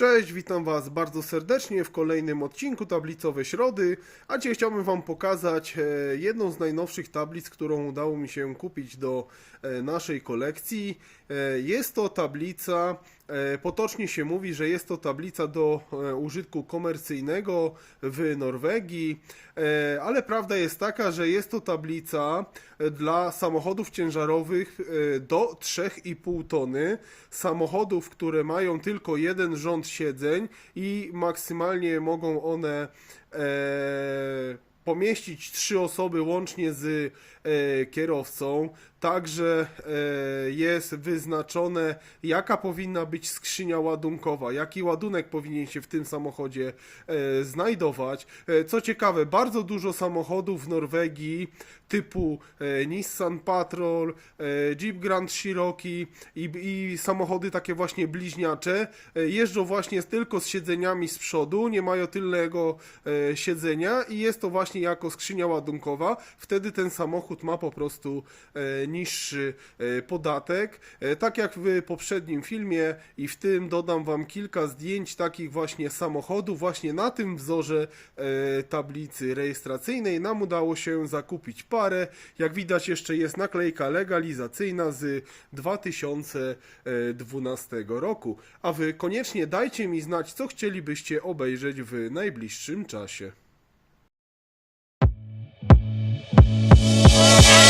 Cześć, witam Was bardzo serdecznie w kolejnym odcinku Tablicowe Środy, a dzisiaj chciałbym Wam pokazać e, jedną z najnowszych tablic, którą udało mi się kupić do e, naszej kolekcji. E, Jest to tablica, potocznie się mówi, że jest to tablica do e, użytku komercyjnego w Norwegii, e, ale prawda jest taka, że jest to tablica e, dla samochodów ciężarowych e, do 3,5 tony, samochodów, które mają tylko jeden rząd siedzeń i maksymalnie mogą one e, pomieścić trzy osoby łącznie z e, kierowcą. Także e, jest wyznaczone, jaka powinna być skrzynia ładunkowa, jaki ładunek powinien się w tym samochodzie e, znajdować. E, co ciekawe, bardzo dużo samochodów w Norwegii typu e, Nissan Patrol, e, Jeep Grand Cherokee i, i samochody takie właśnie bliźniacze jeżdżą właśnie tylko z siedzeniami z przodu, nie mają tylnego siedzenia i jest to właśnie jako skrzynia ładunkowa. Wtedy ten samochód ma po prostu e, niższy e, podatek. E, tak jak w poprzednim filmie i w tym dodam Wam kilka zdjęć takich właśnie samochodów, właśnie na tym wzorze tablicy rejestracyjnej nam udało się zakupić parę. Jak widać jeszcze jest naklejka legalizacyjna z 2012 roku. A Wy koniecznie dajcie mi znać, co chcielibyście obejrzeć w najbliższym czasie. Thank you.